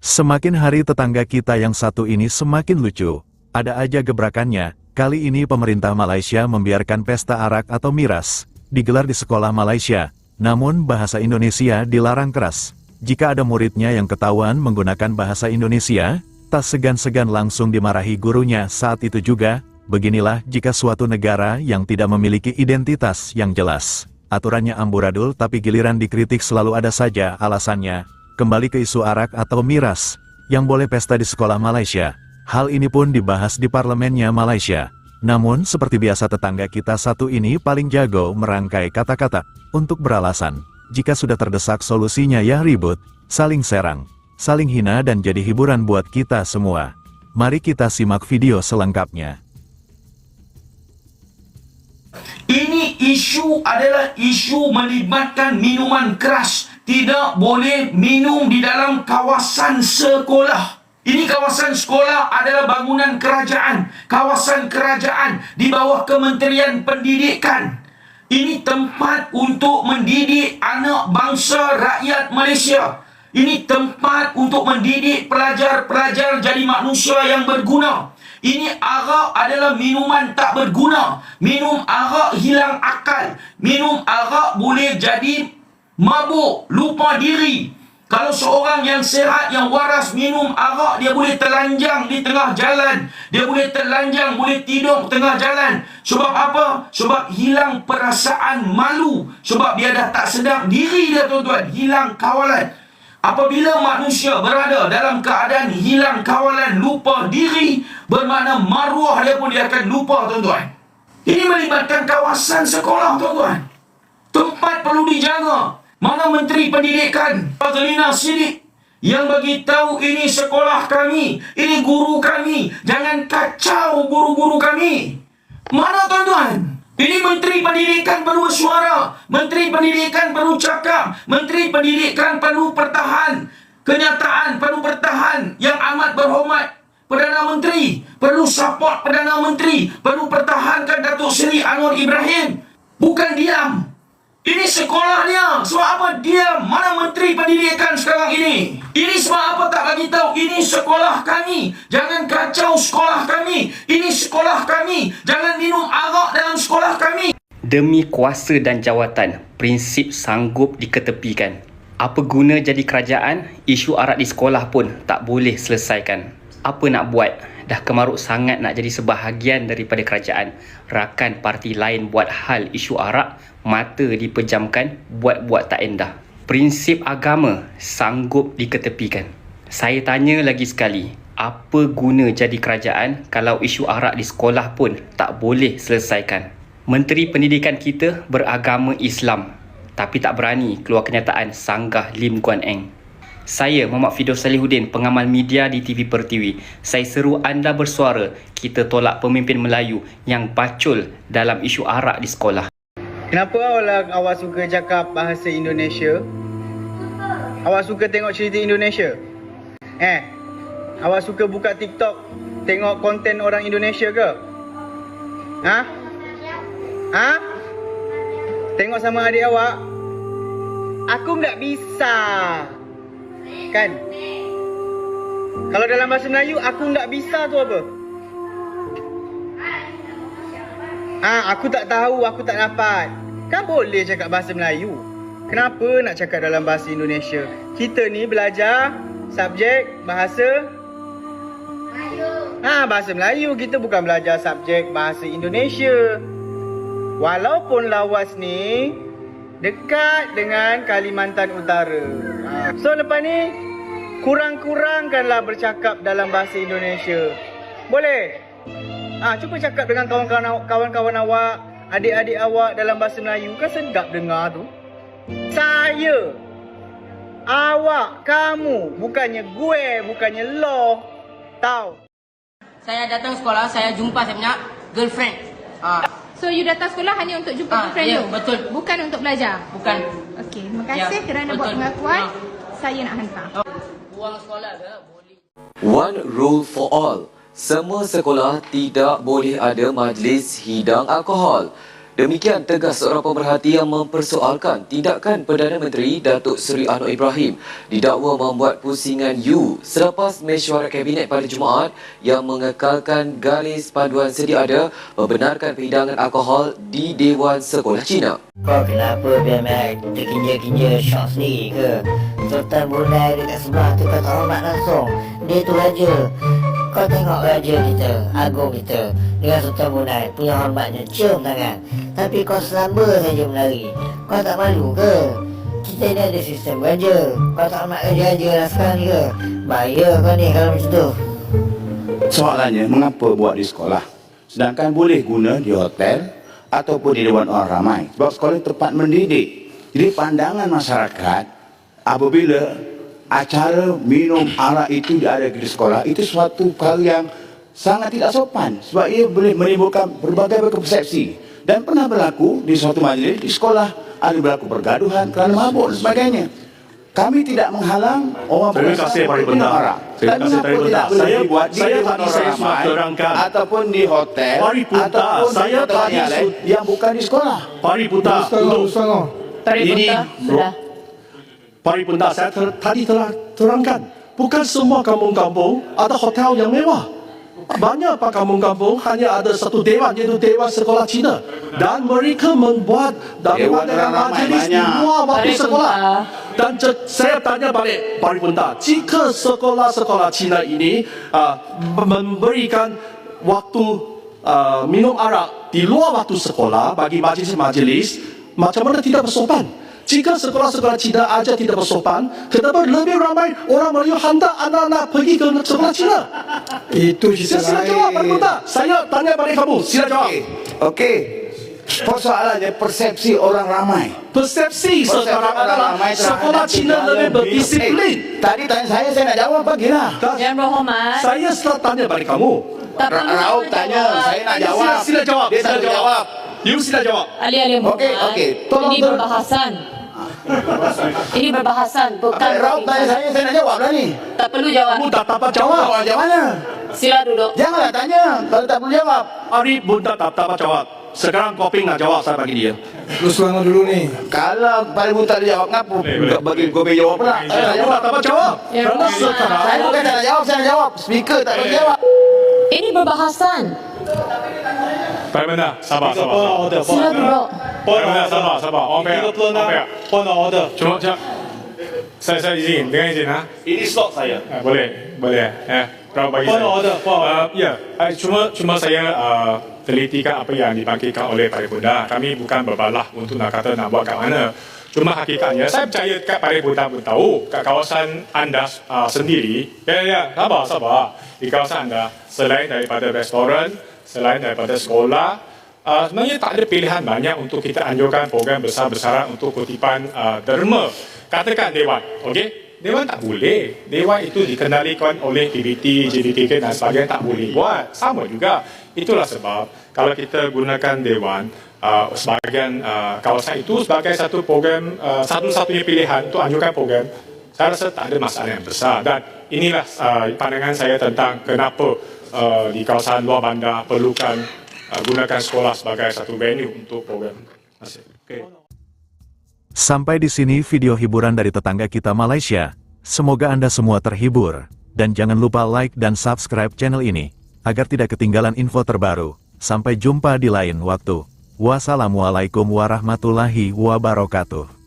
Semakin hari tetangga kita yang satu ini semakin lucu. Ada aja gebrakannya. Kali ini pemerintah Malaysia membiarkan pesta arak atau miras digelar di sekolah Malaysia. Namun bahasa Indonesia dilarang keras. Jika ada muridnya yang ketahuan menggunakan bahasa Indonesia, tak segan-segan langsung dimarahi gurunya saat itu juga. Beginilah jika suatu negara yang tidak memiliki identitas yang jelas. Aturannya amburadul tapi giliran dikritik selalu ada saja alasannya. Kembali ke isu arak atau miras, yang boleh pesta di sekolah Malaysia. Hal ini pun dibahas di parlemennya Malaysia. Namun seperti biasa tetangga kita satu ini paling jago merangkai kata-kata, untuk beralasan. Jika sudah terdesak solusinya ya ribut, saling serang, saling hina dan jadi hiburan buat kita semua. Mari kita simak video selengkapnya. Ini isu adalah isu melibatkan minuman keras. Tidak boleh minum di dalam kawasan sekolah. Ini kawasan sekolah adalah bangunan kerajaan. Kawasan kerajaan di bawah Kementerian Pendidikan. Ini tempat untuk mendidik anak bangsa rakyat Malaysia. Ini tempat untuk mendidik pelajar-pelajar jadi manusia yang berguna. Ini arak adalah minuman tak berguna. Minum arak hilang akal. Minum arak boleh jadi mabuk, lupa diri. Kalau seorang yang sehat, yang waras minum arak, dia boleh telanjang di tengah jalan. Dia boleh telanjang, boleh tidur tengah jalan. Sebab apa? Sebab hilang perasaan malu. Sebab dia dah tak sedap diri dia tuan-tuan. Hilang kawalan. Apabila manusia berada dalam keadaan hilang kawalan, lupa diri, bermakna maruah dia pun dia akan lupa, tuan-tuan. Ini melibatkan kawasan sekolah, tuan-tuan. Tempat perlu dijaga. Mana Menteri Pendidikan, Fazlina Sidik, yang bagi tahu ini sekolah kami, ini guru kami, jangan kacau guru-guru kami. Mana tuan-tuan? Ini Menteri Pendidikan perlu suara. Menteri Pendidikan perlu cakap. Menteri Pendidikan perlu pertahan. Kenyataan perlu bertahan yang amat berhormat. Perdana Menteri perlu support Perdana Menteri. Perlu pertahankan Datuk Seri Anwar Ibrahim. Bukan diam. Ini sekolahnya. Sebab apa dia? Mana Menteri Pendidikan sekarang ini? Ini sebab apa tak bagi tahu? Ini sekolah kami. Jangan kacau sekolah kami. Ini sekolah kami. Jangan minum arak dalam sekolah kami. Demi kuasa dan jawatan, prinsip sanggup diketepikan. Apa guna jadi kerajaan, isu arak di sekolah pun tak boleh selesaikan. Apa nak buat? Dah kemaruk sangat nak jadi sebahagian daripada kerajaan. Rakan parti lain buat hal isu arak, mata dipejamkan, buat-buat tak endah. Prinsip agama sanggup diketepikan. Saya tanya lagi sekali, apa guna jadi kerajaan kalau isu arak di sekolah pun tak boleh selesaikan? Menteri Pendidikan kita beragama Islam tapi tak berani keluar kenyataan sanggah Lim Guan Eng. Saya Muhammad Fidos Salihuddin, pengamal media di TV Pertiwi. Saya seru anda bersuara, kita tolak pemimpin Melayu yang bacul dalam isu arak di sekolah. Kenapa awak, awak suka cakap bahasa Indonesia? Awak suka tengok cerita Indonesia? Eh, awak suka buka TikTok tengok konten orang Indonesia ke? Ha? Ha? Tengok sama adik awak? Aku nggak bisa. Kan? Kalau dalam bahasa Melayu, aku nggak bisa tu apa? Ah, aku tak tahu, aku tak dapat. Kan boleh cakap bahasa Melayu. Kenapa nak cakap dalam bahasa Indonesia? Kita ni belajar subjek bahasa Melayu. Ah, bahasa Melayu. Kita bukan belajar subjek bahasa Indonesia. Walaupun lawas ni dekat dengan Kalimantan Utara. Ah. So lepas ni kurang-kurangkanlah bercakap dalam bahasa Indonesia. Boleh? Ah, cuba cakap dengan kawan-kawan kawan-kawan awak, adik-adik awak dalam bahasa Melayu kan sedap dengar tu. Saya awak kamu bukannya gue bukannya lo tahu Saya datang sekolah, saya jumpa saya punya girlfriend. Ah, So you datang sekolah hanya untuk jumpa Ah, girlfriend ya, tu? betul. Bukan untuk belajar? bukan Okey, terima kasih Ya, kerana betul. buat pengakuan. Ah. Saya nak hantar. buang sekolah ke boleh. One rule for all. Semua sekolah tidak boleh ada majlis hidang alkohol. Demikian tegas seorang pemerhati yang mempersoalkan tindakan Perdana Menteri Datuk Seri Anwar Ibrahim didakwa membuat pusingan U selepas mesyuarat Kabinet pada Jumaat yang mengekalkan garis panduan sedia ada membenarkan perhidangan alkohol di Dewan Sekolah Cina. Kau kenapa BMX terkinja-kinja syok sendiri ke? Sultan Brunei dekat sebelah tu kau tak hormat langsung. Dia tu raja. Kau tengok raja kita, agung kita dengan Sultan Brunei punya hormatnya cium tangan. Tapi kau selamba saja menari. Kau tak malu ke? Kita ni ada sistem raja. Kau tak hormat raja-raja lah sekarang ni ke? Bahaya kau ni kalau macam tu. Soalannya, mengapa buat di sekolah? Sedangkan boleh guna di hotel ataupun di dewan orang ramai. Sebab sekolah tempat mendidik. Jadi pandangan masyarakat apabila acara minum arak itu ada di sekolah, itu suatu hal yang sangat tidak sopan. Sebab ia boleh menimbulkan berbagai persepsi. Dan pernah berlaku di suatu majlis di sekolah ada berlaku pergaduhan kerana mabuk dan sebagainya. Kami tidak menghalang orang Terima kasih, Pak Benda. arak. Terima Tapi kasih, mengapa Pak Benda. tidak boleh Saya- di saya tadi saya sudah ramai terangkan. ataupun di hotel Mari Punta, ataupun di saya tadi yang su- yang bukan di sekolah. Pari Punta untuk Tarik Ini Pari Punta saya ter, tadi telah terangkan bukan semua kampung-kampung ada hotel yang mewah. Banyak pak kampung-kampung hanya ada satu dewan iaitu Dewan Sekolah Cina dan mereka membuat Dewan ramai majlis di luar waktu sekolah. Dan saya tanya balik Pari Punta, jika sekolah-sekolah Cina ini uh, memberikan waktu uh, minum arak di luar waktu sekolah bagi majlis-majlis, macam mana tidak bersopan? Jika sekolah-sekolah Cina aja tidak bersopan, kenapa lebih ramai orang Melayu hantar anak-anak pergi ke sekolah Cina? Itu Sila, sila jawab, Pari Punta. Saya tanya balik kamu, sila jawab. Okey. Okey. Persoalannya persepsi orang ramai. Persepsi Persepsi sekarang orang adalah ramai terhadap sekolah Cina lebih berdisiplin. Eh, tadi tanya saya, saya nak jawab bagilah. Yang berhormat. saya setelah tanya balik kamu, Tak Ra- perlu Raub nak tanya, jawab. saya nak Sila, jawab. sila jawab. Dia sila tak boleh jawab. You sila jawab. Ahli-ahli yang Okey, berhormat. okey. Tolong Ini berbahasan. Ini berbahasan, bukan Raub tanya saya, saya nak jawab lah ni. Tak perlu jawab. Kamu tak dapat jawab. Jawab macam mana? Sila duduk. Janganlah tanya kalau tak boleh jawab. Ari pun tak tak dapat jawab. Sekarang Koping nak jawab, saya bagi dia. Lu selama dulu ni. Kalau Pak Ibu tak boleh jawab, ngapa bagi Gobe jawab pula? Saya nak Kamu jawab. tak dapat jawab. Ya, Kerana sekarang Saya bukan tak nak jawab, saya nak jawab. Speaker tak boleh jawab. Ini berbahasan. Pak Benda, sabar, sabar. sabar. Sila duduk. Pak Benda, sabar, sabar. On fair. On fair. order. Cuma, cuma. Saya, saya izin, dengan izin ha. Ini slot saya. Ah, boleh, boleh. Ya, kau bagi Point saya. of order, point of order. Ah, ya, Ah, cuma cuma saya uh, telitikan apa yang dibangkitkan oleh Partai Bunda. Kami bukan berbalah untuk nak kata nak buat kat mana. Cuma hakikatnya, saya percaya kat Partai Bunda pun tahu kat kawasan anda uh, sendiri. Ya, ya, sabar, sabar. Di kawasan anda, selain daripada restoran, selain daripada sekolah, uh, sebenarnya tak ada pilihan banyak untuk kita anjurkan program besar-besaran untuk kutipan uh, derma. Katakan Dewan, okey? Dewan tak boleh. Dewan itu dikendalikan oleh PBT, JBKK dan sebagainya tak boleh buat. Sama juga. Itulah sebab kalau kita gunakan Dewan uh, sebahagian uh, kawasan itu sebagai satu program, uh, satu-satunya pilihan untuk anjurkan program, saya rasa tak ada masalah yang besar. Dan inilah uh, pandangan saya tentang kenapa uh, di kawasan luar bandar perlukan uh, gunakan sekolah sebagai satu venue untuk program. Okay. Sampai di sini video hiburan dari tetangga kita Malaysia. Semoga Anda semua terhibur. Dan jangan lupa like dan subscribe channel ini, agar tidak ketinggalan info terbaru. Sampai jumpa di lain waktu. Wassalamualaikum warahmatullahi wabarakatuh.